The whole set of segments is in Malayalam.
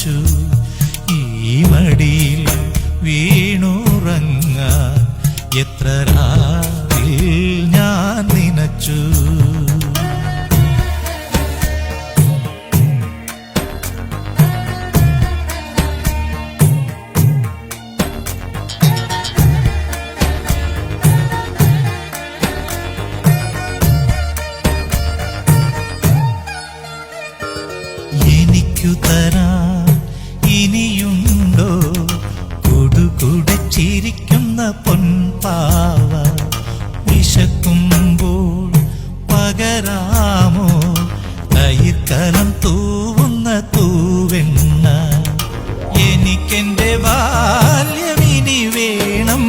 കൊതിച്ചു ഈ മടിയിൽ വീണുറങ്ങാൻ എത്ര രാവിൽ ഞാൻ നനച്ചു. കുടുകുടച്ചിരിക്കുന്ന പൊൻപാവ വിശക്കുമ്പോൾ പകരാമോ? തൈക്കലം തൂവുന്ന തൂവെണ്ണ എനിക്കെന്റെ ബാല്യമിനി വേണം.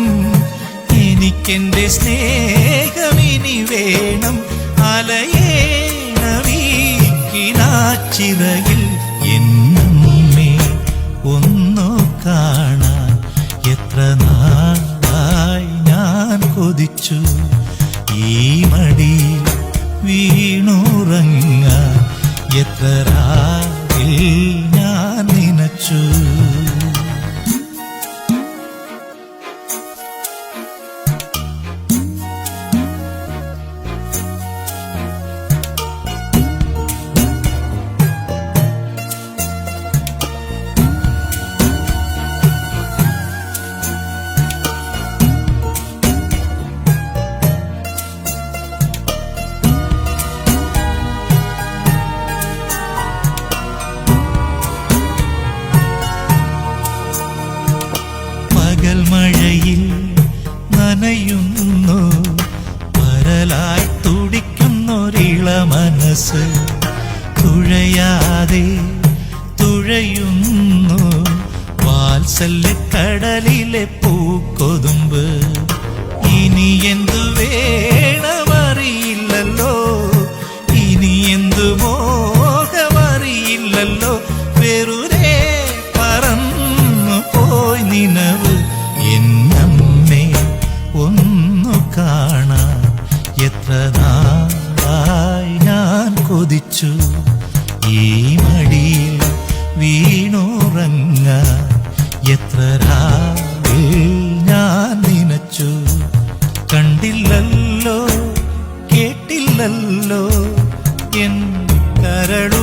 എനിക്കെന്റെ സ്നേഹമിനി വേണം. അലയേണവീക്കിനാച്ചിറയിൽ വീണുറങ്ങ എത്ര ഞാൻ നനച്ചു. നനയുന്നു തുടിക്കുന്നു തുടിക്കുന്നൊരിള മനസ്സ് തുഴയാതെ തുഴയുന്നു. വാത്സല്യ കടലിലെ പൂക്കൊതുമ്പ് ഇനി എന്തു നാളായി ഞാൻ കൊതിച്ചു. ഈ മടിയിൽ വീണുറങ്ങ എത്ര രാവിൽ ഞാൻ നനച്ചു. കണ്ടില്ലല്ലോ കേട്ടില്ലല്ലോ എൻ കരളുരുകുമൊരു